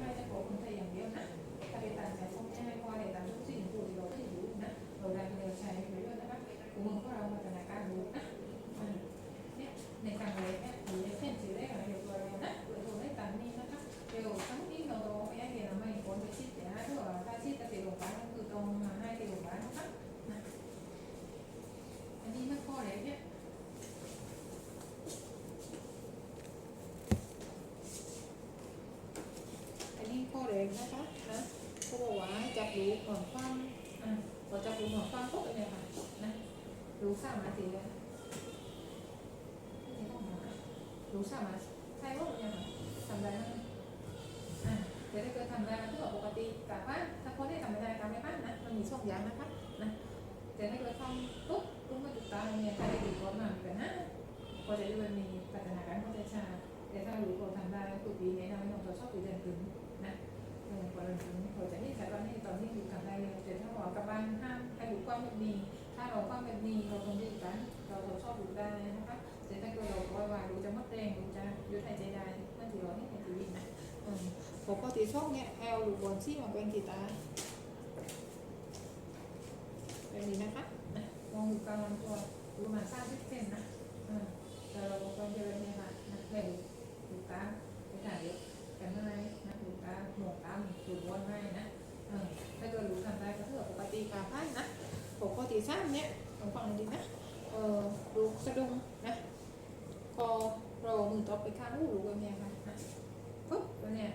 ให้แต่บอกคนไทย bảo quá chặt đủ còn khoan à có chặt đủ còn khoan tốt này mà này đủ sao mà thì cái gì không hả đủ sao mà thay bớt rồi nha ทำได้ไหมอะเดี๋ยวถ้าเกิดทำได้มันก็ปกติกลับบ้านถ้าคนที่ทำไม่ได้กลับไม่บ้านนะมันมีช่องยางนะคะนะแต่ถ้าเกิดทำปุ๊บปุ๊บมาจุดตาเนี่ยถ้าได้ดีกว่ามามีปัญหาพอจะได้มันมีพัฒนาการเข้าใจชาแต่ถ้ารู้ตัวทำได้คือปีนี้นะไม่ต้องตัวชอบปีเดือนถึงน เออพอเดือนถึงพอจะนี่ใช้ตอนนี้ตอนนี้อยู่ทำได้เลยแต่ถ้าบอกกับบ้านห้ามให้รู้ความแบบนี้ถ้าเราความแบบนี้เราคงดีกันเราเราชอบรู้ได้นะคะแต่ถ้าเกิดเราปล่อยวางรู้จะมดแดงรู้จะยุดหายใจได้เมื่อที่เราให้ในชีวิตนะอืมปกติช่องเนี้ยแอลหรือบนซี่มันเป็นกี่ตาแบบนี้นะคะนะมองดูกลางลำตัวดูประมาณสามสิบเซนนะาพันนะปกติซ้ำเนี่ยลองฟังดีนะเออดูสะดุ้งนะพอเรามือตบไปข้างอู้รู้กันเนี่ยคะนะปุ๊บแล้วเนี่ย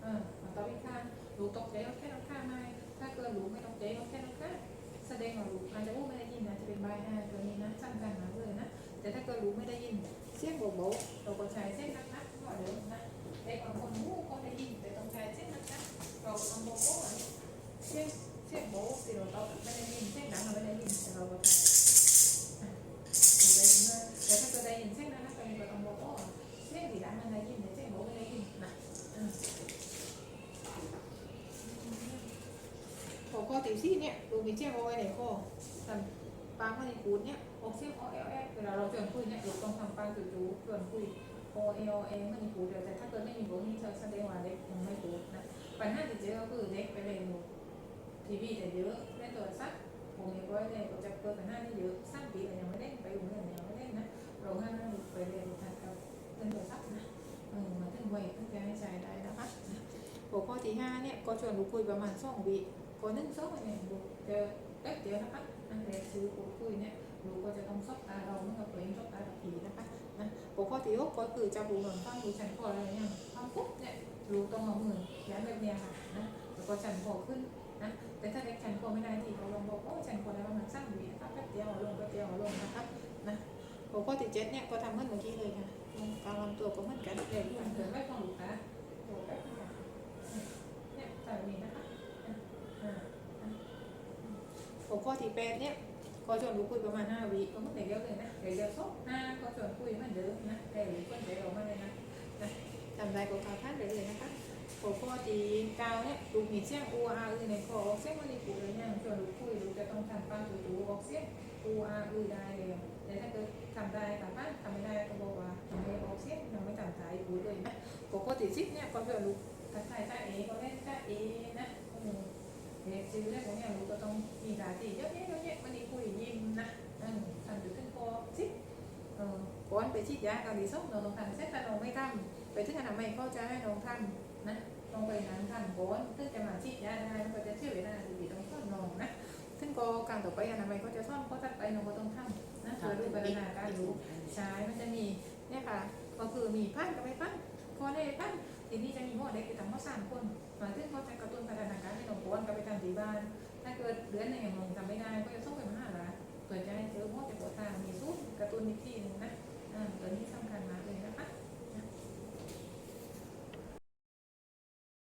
เออมาตบไปข้างรู้ตกใจก็แค่น้ำข้างไม่ถ้าเกิดรู้ไม่ตกใจก็แค่น้ำข้างแสดงว่ารู้อาจจะอู้ไม่ได้ยินนะจะเป็นใบหน้าตัวนี้นะสำคัญมาเลยนะแต่ถ้าเกิดรู้ไม่ได้ยินเสียงโบโบเราก็ใช้เส้นนักนักก็เดิมนะเด็กบางคน แต่ถ้าเกิดได้ยินเสียงนั้นนะก็มีก็ต้องบอกว่าเสียงที่ดังมันได้ยินแต่เสียงบอกไม่ได้ยินนะอืมพอข้อตีซี่เนี่ยดูมีเสียงเอาไว้ในข้อทำปางมันในคูดเนี่ยออกเสียงออเอลเอเวลาเราชวนคุยเนี่ยเราต้องทำปางจู่ๆชวนคุยโอเอลเอมันในคูดแต่ถ้าเกิดไม่มีโบนี้เธอแสดงว่าเด็กยังไม่คูดนะปัญหาที่เจอก็คือเด็กไปเล่นทีวีแต่เยอะเล่นโทรศัพท์ผมเองก็เนี่ยก็จะเกิดปัญหาที่เยอะสร้างปีแต่ยังไม่ได้ไปโรงเรียนยังไม่ได้นะ เราให้ไปเรียนทางกับเป็นตัวซักนะเออมาถึงวัยตั้งใจให้ใจได้นะคะหัวข้อที่ห้าเนี่ยก็ชวนลูกคุยประมาณสองวิคนหนึ่งสองเนี่ยดูเจอแป๊บเดียวนะคะนั่นแหละซื้อคุยคุยเนี่ยลูกก็จะต้องซบตาเราเมื่อกับตัวเองซบตากับผีนะคะนะหัวข้อที่หกก็คือจะบูหลังฟังดูฉันคออะไรเนี่ยทำปุ๊บเนี่ยลูต้องเอามือย้ายแบบเนี้ยค่ะนะแล้วก็ฉันคอขึ้นนะแต่ถ้าเด็กฉันคอไม่ได้ที่เขาลงบอกโอ้ฉันคอได้ประมาณสามวินะครับแป๊บเดียวลงแป๊บเดียวลงนะครับนะ หัวข้อที่เจ็ดเนี่ยก็ทำเหมือนเมื่อกี้เลยค่ะตามลำตัวก็เหมือนกันเลยการเกิดไม่ของลูกค้าโอ้แป๊บเดียวเนี่ยใส่นี้นะคะอ่าหัวข้อที่แปดเนี่ยก็ชวนลูกคุยประมาณห้าวิก็เหมือนเด็กเดียวเลยนะเด็กเดียวสองห้าก็ชวนคุยเหมือนเดิมนะแต่หรือคนเดียวมาเลยนะนะจำได้ก็ขาพันไปเลยนะคะหัวข้อที่เก้าเนี่ยลูกมีเสียงอูอาอือในคอออกเสียงมันในปูเลยเนี่ยชวนลูกคุยลูกจะต้องทำป้าถูถูออกเสียงอูอาอือได้เลย สี่สิบเนี่ยก็ชวนลูกทักทายจ้าเอก็เล่นจ้าเอนะเด็กซื้อเรื่องของเนี่ยลูกก็ต้องมีตาตีเยอะแยะเยอะแยะมันนี่คุยยิ้มนะอืมทำถึงขึ้นคอสิเออก่อนไปฉีดยาเกาหลีส้มเราต้องทำเส้นแต่เราไม่ทำไปถึงอนามัยก็จะให้น้องทำนะต้องไปนั้นทันโอนซึ่งจะมาชี้ยาได้มันก็จะเชื่อเวลาดีต้องซ่อนนองนะซึ่งก็การต่อไปอนามัยก็จะซ่อนเพราะถัดไปน้องก็ต้องทำนะเพื่อดูพัฒนาการรู้ใช้มันจะมีเนี่ยค่ะก็คือมีพันกับไม่พัน พอได้ปั้นทีนี้จะมีหม้อเด็กไปทำหม้อสามคนหมายถึงเขาจะกระตุ้นพัฒนาการให้น้องโอนกับไปทำที่บ้าน ถ้าเกิดเดือนหนึ่งอย่างน้องทำไม่ได้ก็จะส่งไปมหาลัยเผื่อจะให้เจอหม้อจะปวดตามีสู้กระตุ้นอีกทีหนึงนะอ่าตัวนี้สำคัญมากเลย